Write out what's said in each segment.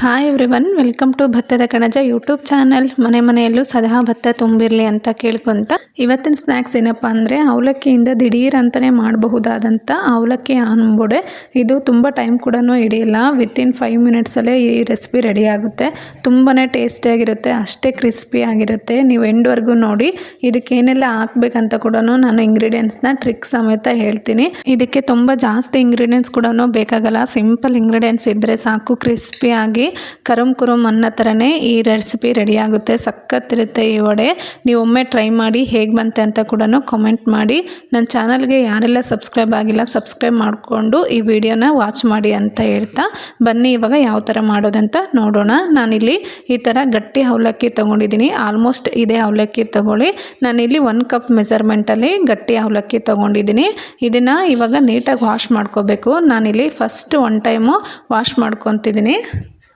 Hi everyone welcome to ಭತ್ತದ ಕಣಜ YouTube channel ಮನೆ ಮನೆಯಲ್ಲೂ ಸದಾ ಭತ್ತ ತುಂಬಿರಲಿ ಅಂತ ಕೇಳ್ಕೊಂತ. ಇವತ್ತಿನ ಸ್ನ್ಯಾಕ್ಸ್ ಏನಪ್ಪ ಅಂದರೆ ಅವಲಕ್ಕಿಯಿಂದ ದಿಢೀರ್ ಅಂತಲೇ ಮಾಡಬಹುದಾದಂಥ ಅವಲಕ್ಕಿ ಆನ್ಬೊಡೆ. ಇದು ತುಂಬ ಟೈಮ್ ಕೂಡ ಹಿಡಿಯಲ್ಲ. ವಿತಿನ್ ಫೈವ್ ಮಿನಿಟ್ಸಲ್ಲೇ ಈ ರೆಸಿಪಿ ರೆಡಿ ಆಗುತ್ತೆ. ತುಂಬಾ ಟೇಸ್ಟಿಯಾಗಿರುತ್ತೆ ಅಷ್ಟೇ ಕ್ರಿಸ್ಪಿ ಆಗಿರುತ್ತೆ. ನೀವು ಎಂಡ್ವರೆಗೂ ನೋಡಿ. ಇದಕ್ಕೆ ಏನೆಲ್ಲ ಹಾಕ್ಬೇಕಂತ ಕೂಡ ನಾನು ಇಂಗ್ರೀಡಿಯೆಂಟ್ಸ್ನ ಟ್ರಿಕ್ ಸಮೇತ ಹೇಳ್ತೀನಿ. ಇದಕ್ಕೆ ತುಂಬ ಜಾಸ್ತಿ ಇಂಗ್ರೀಡಿಯೆಂಟ್ಸ್ ಕೂಡ ಬೇಕಾಗಲ್ಲ. ಸಿಂಪಲ್ ಇಂಗ್ರೀಡಿಯೆಂಟ್ಸ್ ಇದ್ದರೆ ಸಾಕು ಕ್ರಿಸ್ಪಿ ಆಗಿ. ಕರುಮ್ ಕುರುಮ್ ಅನ್ನೋ ಥರನೇ ಈ ರೆಸಿಪಿ ರೆಡಿಯಾಗುತ್ತೆ ಸಖತ್ತಿರುತ್ತೆ ಈ ವಡೆ. ನೀವು ಒಮ್ಮೆ ಟ್ರೈ ಮಾಡಿ ಹೇಗೆ ಬಂತೆ ಅಂತ ಕೂಡ ಕಮೆಂಟ್ ಮಾಡಿ. ನನ್ನ ಚಾನಲ್ಗೆ ಯಾರೆಲ್ಲ ಸಬ್ಸ್ಕ್ರೈಬ್ ಆಗಿಲ್ಲ ಸಬ್ಸ್ಕ್ರೈಬ್ ಮಾಡಿಕೊಂಡು ಈ ವಿಡಿಯೋನ ವಾಚ್ ಮಾಡಿ ಅಂತ ಹೇಳ್ತಾ ಬನ್ನಿ ಇವಾಗ ಯಾವ ಥರ ಮಾಡೋದಂತ ನೋಡೋಣ. ನಾನಿಲ್ಲಿ ಈ ಥರ ಗಟ್ಟಿ ಅವಲಕ್ಕಿ ತೊಗೊಂಡಿದ್ದೀನಿ. ಆಲ್ಮೋಸ್ಟ್ ಇದೇ ಅವಲಕ್ಕಿ ತೊಗೊಳ್ಳಿ. ನಾನಿಲ್ಲಿ ಒನ್ ಕಪ್ ಮೆಸರ್ಮೆಂಟಲ್ಲಿ ಗಟ್ಟಿ ಅವಲಕ್ಕಿ ತೊಗೊಂಡಿದ್ದೀನಿ. ಇದನ್ನು ಇವಾಗ ನೀಟಾಗಿ ವಾಶ್ ಮಾಡ್ಕೋಬೇಕು. ನಾನಿಲ್ಲಿ ಫಸ್ಟ್ ಒನ್ ಟೈಮು ವಾಶ್ ಮಾಡ್ಕೊತಿದ್ದೀನಿ.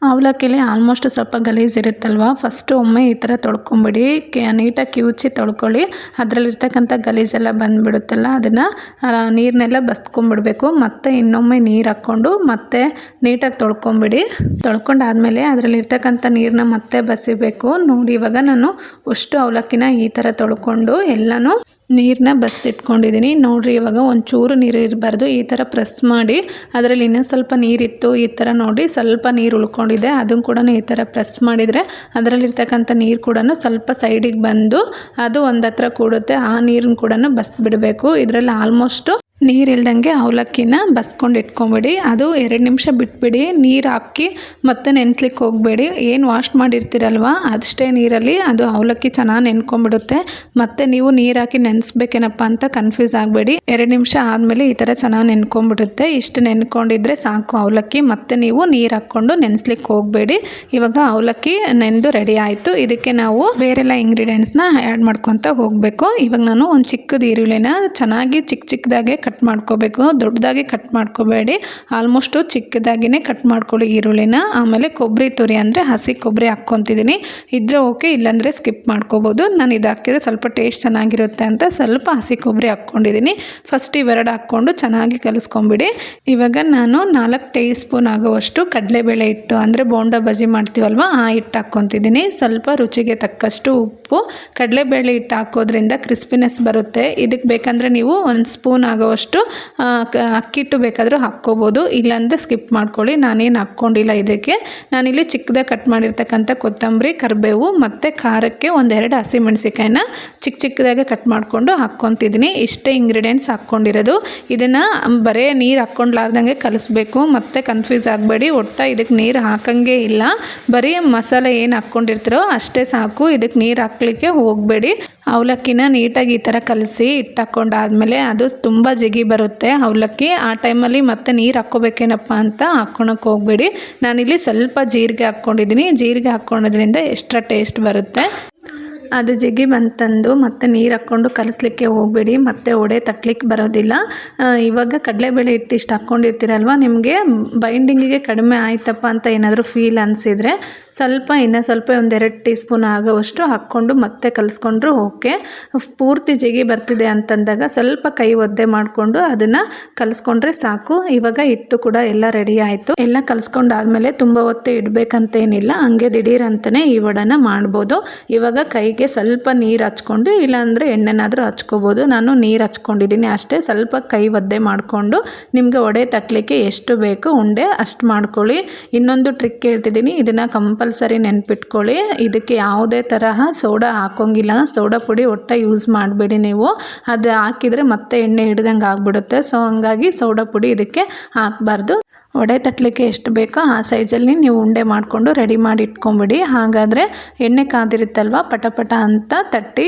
ಅವಲಕ್ಕಿಲಿ ಆಲ್ಮೋಸ್ಟ್ ಸ್ವಲ್ಪ ಗಲೀಜು ಇರುತ್ತಲ್ವ? ಫಸ್ಟು ಒಮ್ಮೆ ಈ ಥರ ತೊಳ್ಕೊಂಬಿಡಿ. ಕೆ, ನೀಟಾಗಿ ಕಿವುಚಿ ತೊಳ್ಕೊಳ್ಳಿ. ಅದರಲ್ಲಿರ್ತಕ್ಕಂಥ ಗಲೀಜೆಲ್ಲ ಬಂದುಬಿಡುತ್ತಲ್ಲ, ಅದನ್ನು ನೀರನ್ನೆಲ್ಲ ಬಸ್ಕೊಂಬಿಡ್ಬೇಕು. ಮತ್ತು ಇನ್ನೊಮ್ಮೆ ನೀರು ಹಾಕ್ಕೊಂಡು ಮತ್ತೆ ನೀಟಾಗಿ ತೊಳ್ಕೊಂಬಿಡಿ. ತೊಳ್ಕೊಂಡಾದಮೇಲೆ ಅದರಲ್ಲಿರ್ತಕ್ಕಂಥ ನೀರನ್ನ ಮತ್ತೆ ಬಸಿಬೇಕು. ನೋಡಿ, ಇವಾಗ ನಾನು ಅಷ್ಟು ಅವಲಕ್ಕಿನ ಈ ಥರ ತೊಳ್ಕೊಂಡು ಎಲ್ಲನೂ ನೀರನ್ನ ಬಸ್ದಿಟ್ಕೊಂಡಿದ್ದೀನಿ ನೋಡಿರಿ, ಇವಾಗ ಒಂಚೂರು ನೀರು ಇರಬಾರ್ದು. ಈ ಥರ ಪ್ರೆಸ್ ಮಾಡಿ, ಅದರಲ್ಲಿ ಇನ್ನೂ ಸ್ವಲ್ಪ ನೀರಿತ್ತು ಈ ಥರ ನೋಡಿ ಸ್ವಲ್ಪ ನೀರು ಉಳ್ಕೊಂಡಿದೆ. ಅದನ್ನು ಕೂಡ ಈ ಥರ ಪ್ರೆಸ್ ಮಾಡಿದರೆ, ಅದರಲ್ಲಿರ್ತಕ್ಕಂಥ ನೀರು ಕೂಡ ಸ್ವಲ್ಪ ಸೈಡಿಗೆ ಬಂದು, ಅದು ಒಂದು ಹತ್ರ ಕೂಡುತ್ತೆ. ಆ ನೀರನ್ನು ಕೂಡ ಬಸ್ಬಿಡಬೇಕು ಇದರಲ್ಲಿ ಆಲ್ಮೋಸ್ಟು ನೀರಿಲ್ದಂಗೆ ಅವಲಕ್ಕಿನ ಬಸ್ಕೊಂಡು ಇಟ್ಕೊಂಬಿಡಿ. ಅದು ಎರಡು ನಿಮಿಷ ಬಿಟ್ಬಿಡಿ. ನೀರು ಹಾಕಿ ಮತ್ತೆ ನೆನೆಸ್ಲಿಕ್ಕೆ ಹೋಗಬೇಡಿ. ಏನು ವಾಶ್ ಮಾಡಿರ್ತೀರಲ್ವ? ಅಷ್ಟೇ ನೀರಲ್ಲಿ ಅದು ಅವಲಕ್ಕಿ ಚೆನ್ನಾಗಿ ನೆನ್ಕೊಂಬಿಡುತ್ತೆ. ಮತ್ತು ನೀವು ನೀರು ಹಾಕಿ ನೆನೆಸ್ಬೇಕೇನಪ್ಪ ಅಂತ ಕನ್ಫ್ಯೂಸ್ ಆಗಬೇಡಿ. ಎರಡು ನಿಮಿಷ ಆದಮೇಲೆ ಈ ಥರ ಚೆನ್ನಾಗಿ ನೆನ್ಕೊಂಬಿಡುತ್ತೆ. ಇಷ್ಟು ನೆನ್ಕೊಂಡಿದ್ರೆ ಸಾಕು ಅವಲಕ್ಕಿ. ಮತ್ತೆ ನೀವು ನೀರು ಹಾಕ್ಕೊಂಡು ನೆನೆಸ್ಲಿಕ್ಕೆ ಹೋಗಬೇಡಿ. ಇವಾಗ ಅವಲಕ್ಕಿ ನೆಂದು ರೆಡಿ ಆಯಿತು. ಇದಕ್ಕೆ ನಾವು ಬೇರೆಲ್ಲ ಇಂಗ್ರೀಡಿಯೆಂಟ್ಸ್ನ ಆ್ಯಡ್ ಮಾಡ್ಕೊತ ಹೋಗಬೇಕು. ಇವಾಗ ನಾನು ಒಂದು ಚಿಕ್ಕದು ಈರುಳ್ಳಿನ ಚೆನ್ನಾಗಿ ಚಿಕ್ಕ ಚಿಕ್ಕದಾಗೆ ಕಟ್ ಮಾಡ್ಕೋಬೇಕು. ದೊಡ್ಡದಾಗಿ ಕಟ್ ಮಾಡ್ಕೋಬೇಡಿ. ಆಲ್ಮೋಸ್ಟು ಚಿಕ್ಕದಾಗಿಯೇ ಕಟ್ ಮಾಡ್ಕೊಳ್ಳಿ ಈರುಳ್ಳಿನ. ಆಮೇಲೆ ಕೊಬ್ಬರಿ ತುರಿ ಅಂದರೆ ಹಸಿ ಕೊಬ್ಬರಿ ಹಾಕ್ಕೊತಿದ್ದೀನಿ. ಇದ್ರೆ ಓಕೆ, ಇಲ್ಲಾಂದರೆ ಸ್ಕಿಪ್ ಮಾಡ್ಕೋಬೋದು. ನಾನು ಇದು ಹಾಕಿದರೆ ಸ್ವಲ್ಪ ಟೇಸ್ಟ್ ಚೆನ್ನಾಗಿರುತ್ತೆ ಅಂತ ಸ್ವಲ್ಪ ಹಸಿ ಕೊಬ್ಬರಿ ಹಾಕ್ಕೊಂಡಿದ್ದೀನಿ. ಫಸ್ಟ್ ಇವೆರಡು ಹಾಕ್ಕೊಂಡು ಚೆನ್ನಾಗಿ ಕಲಿಸ್ಕೊಂಬಿಡಿ. ಇವಾಗ ನಾನು ನಾಲ್ಕು ಟೇ ಸ್ಪೂನ್ ಆಗುವಷ್ಟು ಕಡಲೆಬೇಳೆ ಹಿಟ್ಟು ಅಂದರೆ ಬೋಂಡ ಬಜಿ ಮಾಡ್ತೀವಲ್ವ, ಆ ಹಿಟ್ಟು ಹಾಕ್ಕೊತಿದ್ದೀನಿ. ಸ್ವಲ್ಪ ರುಚಿಗೆ ತಕ್ಕಷ್ಟು ಉಪ್ಪು. ಕಡಲೆಬೇಳೆ ಹಿಟ್ಟು ಹಾಕೋದ್ರಿಂದ ಕ್ರಿಸ್ಪಿನೆಸ್ ಬರುತ್ತೆ. ಇದಕ್ಕೆ ಬೇಕಂದರೆ ನೀವು ಒಂದು ಸ್ಪೂನ್ ಆಗುವಷ್ಟು ಅಷ್ಟು ಅಕ್ಕಿಟ್ಟು ಬೇಕಾದರೂ ಹಾಕ್ಕೋಬೋದು. ಇಲ್ಲಾಂದರೆ ಸ್ಕಿಪ್ ಮಾಡ್ಕೊಳ್ಳಿ. ನಾನೇನು ಹಾಕ್ಕೊಂಡಿಲ್ಲ ಇದಕ್ಕೆ. ನಾನಿಲ್ಲಿ ಚಿಕ್ಕದಾಗಿ ಕಟ್ ಮಾಡಿರ್ತಕ್ಕಂಥ ಕೊತ್ತಂಬರಿ, ಕರಿಬೇವು ಮತ್ತು ಖಾರಕ್ಕೆ ಒಂದೆರಡು ಹಸಿಮೆಣಸಿಕಾಯಿನ ಚಿಕ್ಕ ಚಿಕ್ಕದಾಗೆ ಕಟ್ ಮಾಡಿಕೊಂಡು ಹಾಕ್ಕೊತಿದ್ದೀನಿ. ಇಷ್ಟೇ ಇಂಗ್ರೀಡಿಯೆಂಟ್ಸ್ ಹಾಕ್ಕೊಂಡಿರೋದು. ಇದನ್ನು ಬರೇ ನೀರು ಹಾಕ್ಕೊಂಡ್ಲಾರ್ದಂಗೆ ಕಲಿಸ್ಬೇಕು. ಮತ್ತು ಕನ್ಫ್ಯೂಸ್ ಆಗಬೇಡಿ. ಒಟ್ಟ ಇದಕ್ಕೆ ನೀರು ಹಾಕಂಗೆ ಇಲ್ಲ. ಬರೀ ಮಸಾಲೆ ಏನು ಹಾಕ್ಕೊಂಡಿರ್ತೀರೋ ಅಷ್ಟೇ ಸಾಕು. ಇದಕ್ಕೆ ನೀರು ಹಾಕ್ಲಿಕ್ಕೆ ಹೋಗಬೇಡಿ. ಅವಲಕ್ಕಿನ ನೀಟಾಗಿ ಈ ಥರ ಕಲಸಿ ಇಟ್ಟಾಕೊಂಡಾದ್ಮೇಲೆ ಅದು ತುಂಬ ಜಿಗಿ ಬರುತ್ತೆ, ಅವಲಕ್ಕಿ. ಆ ಟೈಮಲ್ಲಿ ಮತ್ತೆ ನೀರು ಹಾಕ್ಕೋಬೇಕೇನಪ್ಪ ಅಂತ ಹಾಕ್ಕೊಳಕ್ಕೆ ಹೋಗಬೇಡಿ. ನಾನಿಲ್ಲಿ ಸ್ವಲ್ಪ ಜೀರಿಗೆ ಹಾಕ್ಕೊಂಡಿದ್ದೀನಿ. ಜೀರಿಗೆ ಹಾಕ್ಕೊಳೋದ್ರಿಂದ ಎಕ್ಸ್ಟ್ರಾ ಟೇಸ್ಟ್ ಬರುತ್ತೆ. ಅದು ಜಿಗಿ ಬಂತಂದು ಮತ್ತೆ ನೀರು ಹಾಕ್ಕೊಂಡು ಕಲಿಸ್ಲಿಕ್ಕೆ ಹೋಗಬೇಡಿ, ಮತ್ತೆ ಒಡೆ ತಟ್ಲಿಕ್ಕೆ ಬರೋದಿಲ್ಲ. ಇವಾಗ ಕಡಲೆಬೇಳೆ ಹಿಟ್ಟು ಇಷ್ಟು ಹಾಕ್ಕೊಂಡಿರ್ತೀರಲ್ವ ನಿಮಗೆ ಬೈಂಡಿಂಗಿಗೆ ಕಡಿಮೆ ಆಯ್ತಪ್ಪ ಅಂತ ಏನಾದರೂ ಫೀಲ್ ಅನಿಸಿದರೆ ಸ್ವಲ್ಪ ಇನ್ನೂ ಸ್ವಲ್ಪ ಒಂದೆರಡು ಟೀ ಸ್ಪೂನ್ ಆಗೋವಷ್ಟು ಹಾಕ್ಕೊಂಡು ಮತ್ತೆ ಕಲಿಸ್ಕೊಂಡ್ರು ಓಕೆ. ಪೂರ್ತಿ ಜಿಗಿ ಬರ್ತಿದೆ ಅಂತಂದಾಗ ಸ್ವಲ್ಪ ಕೈ ಒದ್ದೆ ಮಾಡಿಕೊಂಡು ಅದನ್ನು ಕಲಿಸ್ಕೊಂಡ್ರೆ ಸಾಕು. ಇವಾಗ ಹಿಟ್ಟು ಕೂಡ ಎಲ್ಲ ರೆಡಿ ಆಯಿತು. ಎಲ್ಲ ಕಲಿಸ್ಕೊಂಡಾದ್ಮೇಲೆ ತುಂಬ ಹೊತ್ತು ಇಡಬೇಕಂತೇನಿಲ್ಲ. ಹಂಗೆ ದಿಢೀರ್ ಅಂತಲೇ ಈ ವಡನ ಮಾಡ್ಬೋದು. ಇವಾಗ ಕೈಗೆ ಅದಕ್ಕೆ ಸ್ವಲ್ಪ ನೀರು ಹಚ್ಕೊಂಡು, ಇಲ್ಲಾಂದರೆ ಎಣ್ಣೆನಾದರೂ ಹಚ್ಕೋಬೋದು. ನಾನು ನೀರು ಹಚ್ಕೊಂಡಿದ್ದೀನಿ ಅಷ್ಟೇ. ಸ್ವಲ್ಪ ಕೈ ಒದ್ದೆ ಮಾಡಿಕೊಂಡು, ನಿಮಗೆ ಒಡೆ ತಟ್ಟಲಿಕ್ಕೆ ಎಷ್ಟು ಬೇಕು ಉಂಡೆ ಅಷ್ಟು ಮಾಡ್ಕೊಳ್ಳಿ. ಇನ್ನೊಂದು ಟ್ರಿಕ್ ಹೇಳ್ತಿದ್ದೀನಿ ಇದನ್ನು ಕಂಪಲ್ಸರಿ ನೆನ್ಪಿಟ್ಕೊಳ್ಳಿ. ಇದಕ್ಕೆ ಯಾವುದೇ ತರಹ ಸೋಡಾ ಹಾಕೋಂಗಿಲ್ಲ ಸೋಡಾ ಪುಡಿ ಒಟ್ಟ ಯೂಸ್ ಮಾಡಬೇಡಿ ನೀವು. ಅದು ಹಾಕಿದರೆ ಮತ್ತೆ ಎಣ್ಣೆ ಹಿಡ್ದಂಗೆ ಆಗಿಬಿಡುತ್ತೆ. ಸೊ ಹಂಗಾಗಿ ಸೋಡಾ ಪುಡಿ ಇದಕ್ಕೆ ಹಾಕಬಾರ್ದು. ವಡೆ ತಟ್ಟಲಿಕ್ಕೆ ಎಷ್ಟು ಬೇಕೋ ಆ ಸೈಜಲ್ಲಿ ನೀವು ಉಂಡೆ ಮಾಡಿಕೊಂಡು ರೆಡಿ ಮಾಡಿ ಇಟ್ಕೊಂಬಿಡಿ. ಹಾಗಾದರೆ ಎಣ್ಣೆ ಕಾದಿರುತ್ತಲ್ವ ಪಟ ಪಟ ಅಂತ ತಟ್ಟಿ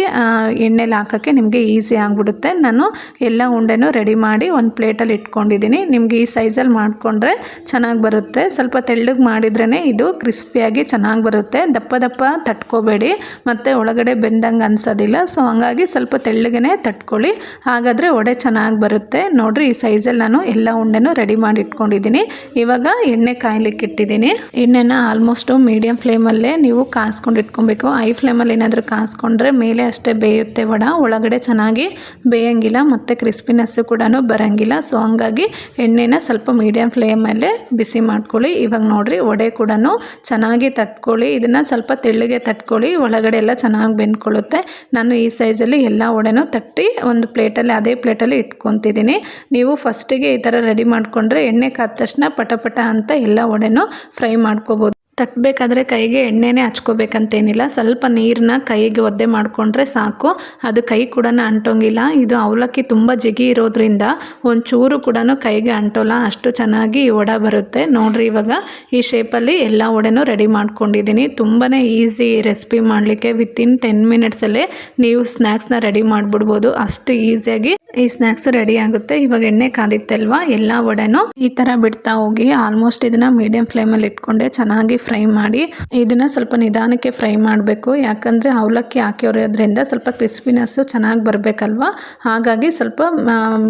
ಎಣ್ಣೆಲಿ ಹಾಕೋಕ್ಕೆ ನಿಮಗೆ ಈಸಿ ಆಗಿಬಿಡುತ್ತೆ. ನಾನು ಎಲ್ಲ ಉಂಡೆನೂ ರೆಡಿ ಮಾಡಿ ಒಂದು ಪ್ಲೇಟಲ್ಲಿ ಇಟ್ಕೊಂಡಿದ್ದೀನಿ. ನಿಮಗೆ ಈ ಸೈಜಲ್ಲಿ ಮಾಡಿಕೊಂಡ್ರೆ ಚೆನ್ನಾಗಿ ಬರುತ್ತೆ. ಸ್ವಲ್ಪ ತೆಳ್ಳಗೆ ಮಾಡಿದ್ರೇ ಇದು ಕ್ರಿಸ್ಪಿಯಾಗಿ ಚೆನ್ನಾಗಿ ಬರುತ್ತೆ. ದಪ್ಪ ದಪ್ಪ ತಟ್ಕೋಬೇಡಿ. ಮತ್ತು ಒಳಗಡೆ ಬೆಂದಂಗೆ ಅನ್ಸೋದಿಲ್ಲ. ಸೊ, ಹಂಗಾಗಿ ಸ್ವಲ್ಪ ತೆಳ್ಳಗೆ ತಟ್ಕೊಳ್ಳಿ. ಹಾಗಾದರೆ ವಡೆ ಚೆನ್ನಾಗಿ ಬರುತ್ತೆ. ನೋಡಿರಿ, ಈ ಸೈಜಲ್ಲಿ ನಾನು ಎಲ್ಲ ಉಂಡೆನೂ ರೆಡಿ ಮಾಡಿ ಇಟ್ಕೊಂಡಿದ್ದೀನಿ. ಇವಾಗ ಎಣ್ಣೆ ಕಾಯ್ಲಿಕ್ಕೆ ಇಟ್ಟಿದ್ದೀನಿ. ಎಣ್ಣೆನ ಆಲ್ಮೋಸ್ಟು ಮೀಡಿಯಂ ಫ್ಲೇಮಲ್ಲೇ ನೀವು ಕಾಸ್ಕೊಂಡು ಇಟ್ಕೊಬೇಕು. ಹೈ ಫ್ಲೇಮಲ್ಲಿ ಏನಾದರೂ ಕಾಸ್ಕೊಂಡ್ರೆ ಮೇಲೆ ಅಷ್ಟೇ ಬೇಯುತ್ತೆ ವಡ. ಒಳಗಡೆ ಚೆನ್ನಾಗಿ ಬೇಯಂಗಿಲ್ಲ, ಮತ್ತು ಕ್ರಿಸ್ಪಿನೆಸ್ಸು ಕೂಡ ಬರೋಂಗಿಲ್ಲ. ಸೊ ಹಂಗಾಗಿ ಎಣ್ಣೆನ ಸ್ವಲ್ಪ ಮೀಡಿಯಂ ಫ್ಲೇಮಲ್ಲೇ ಬಿಸಿ ಮಾಡ್ಕೊಳ್ಳಿ. ಇವಾಗ ನೋಡಿರಿ, ವಡೆ ಕೂಡ ಚೆನ್ನಾಗಿ ತಟ್ಕೊಳ್ಳಿ. ಇದನ್ನು ಸ್ವಲ್ಪ ತೆಳ್ಳಗೆ ತಟ್ಕೊಳ್ಳಿ. ಒಳಗಡೆ ಎಲ್ಲ ಚೆನ್ನಾಗಿ ಬೆಂದ್ಕೊಳ್ಳುತ್ತೆ. ನಾನು ಈ ಸೈಜಲ್ಲಿ ಎಲ್ಲ ವಡೆನೂ ತಟ್ಟಿ ಒಂದು ಪ್ಲೇಟಲ್ಲಿ ಅದೇ ಪ್ಲೇಟಲ್ಲಿ ಇಟ್ಕೊತಿದ್ದೀನಿ. ನೀವು ಫಸ್ಟಿಗೆ ಈ ಥರ ರೆಡಿ ಮಾಡಿಕೊಂಡ್ರೆ ಎಣ್ಣೆ ಕಾದ ತಕ್ಷಣ ಪಟ ಪಟ ಅಂತ ಎಲ್ಲ ವಡೆನೂ ಫ್ರೈ ಮಾಡ್ಕೋಬೋದು. ತಟ್ಟಬೇಕಾದ್ರೆ ಕೈಗೆ ಎಣ್ಣೆನೇ ಹಚ್ಕೋಬೇಕಂತೇನಿಲ್ಲ. ಸ್ವಲ್ಪ ನೀರನ್ನ ಕೈಗೆ ಒದ್ದೆ ಮಾಡಿಕೊಂಡ್ರೆ ಸಾಕು. ಅದು ಕೈ ಕೂಡ ಅಂಟೋಂಗಿಲ್ಲ. ಇದು ಅವಲಕ್ಕಿ ತುಂಬ ಜಿಗಿ ಇರೋದ್ರಿಂದ ಒಂಚೂರು ಕೂಡ ಕೈಗೆ ಅಂಟೋಲ್ಲ. ಅಷ್ಟು ಚೆನ್ನಾಗಿ ವಡೆ ಬರುತ್ತೆ. ನೋಡಿರಿ ಇವಾಗ ಈ ಶೇಪಲ್ಲಿ ಎಲ್ಲ ವಡೆನೂ ರೆಡಿ ಮಾಡ್ಕೊಂಡಿದ್ದೀನಿ. ತುಂಬಾ ಈಸಿ ರೆಸಿಪಿ ಮಾಡಲಿಕ್ಕೆ ವಿತಿನ್ ಟೆನ್ ಮಿನಿಟ್ಸಲ್ಲೇ ನೀವು ಸ್ನ್ಯಾಕ್ಸ್ನ ರೆಡಿ ಮಾಡಿಬಿಡ್ಬೋದು. ಅಷ್ಟು ಈಸಿಯಾಗಿ ಈ ಸ್ನ್ಯಾಕ್ಸ್ ರೆಡಿ ಆಗುತ್ತೆ. ಇವಾಗ ಎಣ್ಣೆ ಕಾದಿತ್ತಲ್ವಾ? ಎಲ್ಲ ವಡೆನೂ ಈ ಥರ ಬಿಡ್ತಾ ಹೋಗಿ ಆಲ್ಮೋಸ್ಟ್ ಇದನ್ನ ಮೀಡಿಯಂ ಫ್ಲೇಮಲ್ಲಿ ಇಟ್ಕೊಂಡೆ. ಚೆನ್ನಾಗಿ ಫ್ರೈ ಮಾಡಿ. ಇದನ್ನ ಸ್ವಲ್ಪ ನಿಧಾನಕ್ಕೆ ಫ್ರೈ ಮಾಡಬೇಕು. ಯಾಕಂದರೆ ಅವಲಕ್ಕಿ ಹಾಕಿರೋದ್ರಿಂದ ಸ್ವಲ್ಪ ಕ್ರಿಸ್ಪಿನೆಸ್ಸು ಚೆನ್ನಾಗಿ ಬರಬೇಕಲ್ವಾ? ಹಾಗಾಗಿ ಸ್ವಲ್ಪ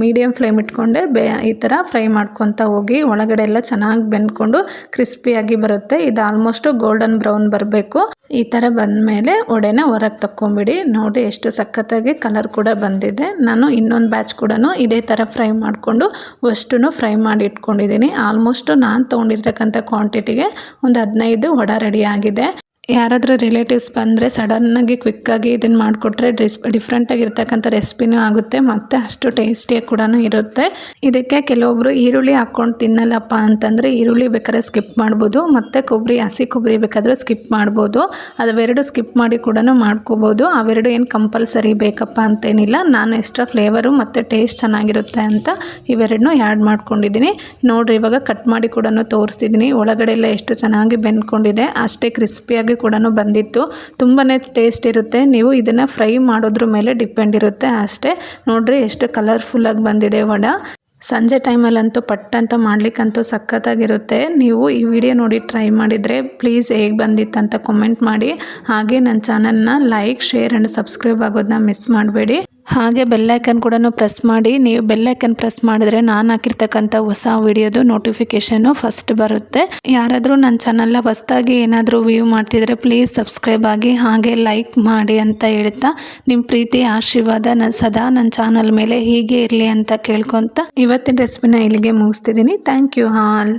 ಮೀಡಿಯಂ ಫ್ಲೇಮ್ ಇಟ್ಕೊಂಡೆ. ಈ ಥರ ಫ್ರೈ ಮಾಡ್ಕೊತ ಹೋಗಿ ಒಳಗಡೆ ಎಲ್ಲ ಚೆನ್ನಾಗಿ ಬೆಂದ್ಕೊಂಡು ಕ್ರಿಸ್ಪಿಯಾಗಿ ಬರುತ್ತೆ. ಇದು ಆಲ್ಮೋಸ್ಟ್ ಗೋಲ್ಡನ್ ಬ್ರೌನ್ ಬರಬೇಕು. ಈ ತರ ಬಂದ ಮೇಲೆ ಒಡೆನ ಹೊರಗೆ ತಕ್ಕೊಂಬಿಡಿ. ನೋಡಿ ಎಷ್ಟು ಸಖತ್ತಾಗಿ ಕಲರ್ ಕೂಡ ಬಂದಿದೆ. ನಾನು ಇನ್ನೊಂದು ಬ್ಯಾಚ್ ಕೂಡ ಇದೇ ಥರ ಫ್ರೈ ಮಾಡಿಕೊಂಡು ಅಷ್ಟು ಫ್ರೈ ಮಾಡಿ ಇಟ್ಕೊಂಡಿದ್ದೀನಿ. ಆಲ್ಮೋಸ್ಟು ನಾನು ತೊಗೊಂಡಿರ್ತಕ್ಕಂಥ ಕ್ವಾಂಟಿಟಿಗೆ ಒಂದು ಹದಿನೈದು ವಡ ರೆಡಿ ಆಗಿದೆ. ಯಾರಾದರೂ ರಿಲೇಟಿವ್ಸ್ ಬಂದರೆ ಸಡನ್ನಾಗಿ ಕ್ವಿಕ್ಕಾಗಿ ಇದನ್ನು ಮಾಡಿಕೊಟ್ರೆ ಡಿಸ್ ಡಿಫ್ರೆಂಟಾಗಿರ್ತಕ್ಕಂಥ ರೆಸಿಪಿನೂ ಆಗುತ್ತೆ, ಮತ್ತು ಅಷ್ಟು ಟೇಸ್ಟಿಯಾಗಿ ಕೂಡ ಇರುತ್ತೆ. ಇದಕ್ಕೆ ಕೆಲವೊಬ್ಬರು ಈರುಳ್ಳಿ ಹಾಕ್ಕೊಂಡು ತಿನ್ನಲ್ಲಪ್ಪ ಅಂತಂದರೆ ಈರುಳ್ಳಿ ಬೇಕಾದ್ರೆ ಸ್ಕಿಪ್ ಮಾಡ್ಬೋದು, ಮತ್ತು ಕೊಬ್ಬರಿ ಹಸಿ ಕೊಬ್ಬರಿ ಬೇಕಾದರೆ ಸ್ಕಿಪ್ ಮಾಡ್ಬೋದು. ಅವೆರಡು ಸ್ಕಿಪ್ ಮಾಡಿ ಕೂಡ ಮಾಡ್ಕೋಬೋದು. ಅವೆರಡು ಏನು ಕಂಪಲ್ಸರಿ ಬೇಕಪ್ಪ ಅಂತೇನಿಲ್ಲ, ನಾನು ಎಕ್ಸ್ಟ್ರಾ ಫ್ಲೇವರು ಮತ್ತು ಟೇಸ್ಟ್ ಚೆನ್ನಾಗಿರುತ್ತೆ ಅಂತ ಇವೆರಡನ್ನೂ ಆ್ಯಡ್ ಮಾಡ್ಕೊಂಡಿದ್ದೀನಿ. ನೋಡಿರಿ, ಇವಾಗ ಕಟ್ ಮಾಡಿ ಕೂಡ ತೋರಿಸ್ತಿದ್ದೀನಿ ಒಳಗಡೆ ಎಲ್ಲ ಎಷ್ಟು ಚೆನ್ನಾಗಿ ಬೆಂದ್ಕೊಂಡಿದೆ, ಅಷ್ಟೇ ಕ್ರಿಸ್ಪಿಯಾಗಿ ಕೂಡ ಬಂದಿತ್ತು. ತುಂಬಾ ಟೇಸ್ಟ್ ಇರುತ್ತೆ. ನೀವು ಇದನ್ನು ಫ್ರೈ ಮಾಡೋದ್ರ ಮೇಲೆ ಡಿಪೆಂಡ್ ಇರುತ್ತೆ ಅಷ್ಟೇ. ನೋಡಿರಿ ಎಷ್ಟು ಕಲರ್ಫುಲ್ಲಾಗಿ ಬಂದಿದೆ ವಡ. ಸಂಜೆ ಟೈಮಲ್ಲಂತೂ ಪಟ್ ಅಂತ ಮಾಡ್ಲಿಕ್ಕಂತೂ ಸಖತ್ತಾಗಿರುತ್ತೆ. ನೀವು ಈ ವಿಡಿಯೋ ನೋಡಿ ಟ್ರೈ ಮಾಡಿದರೆ ಪ್ಲೀಸ್ ಹೇಗೆ ಬಂದಿತ್ತಂತ ಕಮೆಂಟ್ ಮಾಡಿ. ಹಾಗೆ ನನ್ನ ಚಾನಲ್ನ ಲೈಕ್ ಶೇರ್ ಆ್ಯಂಡ್ ಸಬ್ಸ್ಕ್ರೈಬ್ ಆಗೋದನ್ನ ಮಿಸ್ ಮಾಡಬೇಡಿ. ಹಾಗೆ ಬೆಲ್ಲೈಕನ್ ಕೂಡ ಪ್ರೆಸ್ ಮಾಡಿ. ನೀವು ಬೆಲ್ಲೈಕನ್ ಪ್ರೆಸ್ ಮಾಡಿದ್ರೆ ನಾನು ಹಾಕಿರ್ತಕ್ಕಂಥ ಹೊಸ ವಿಡಿಯೋದು ನೋಟಿಫಿಕೇಷನ್ನು ಫಸ್ಟ್ ಬರುತ್ತೆ. ಯಾರಾದರೂ ನನ್ನ ಚಾನಲ್ನ ಹೊಸ್ದಾಗಿ ಏನಾದರೂ ವ್ಯೂ ಮಾಡ್ತಿದ್ರೆ ಪ್ಲೀಸ್ ಸಬ್ಸ್ಕ್ರೈಬ್ ಆಗಿ ಹಾಗೆ ಲೈಕ್ ಮಾಡಿ ಅಂತ ಹೇಳ್ತಾ ನಿಮ್ಮ ಪ್ರೀತಿ, ಆಶೀರ್ವಾದ ನನ್ನ ಸದಾ ನನ್ನ ಚಾನಲ್ ಮೇಲೆ ಹೀಗೆ ಇರಲಿ ಅಂತ ಕೇಳ್ಕೊತ ಇವತ್ತಿನ ರೆಸಿಪಿನ ಇಲ್ಲಿಗೆ ಮುಗಿಸ್ತಿದ್ದೀನಿ ಥ್ಯಾಂಕ್ ಯು ಆಲ್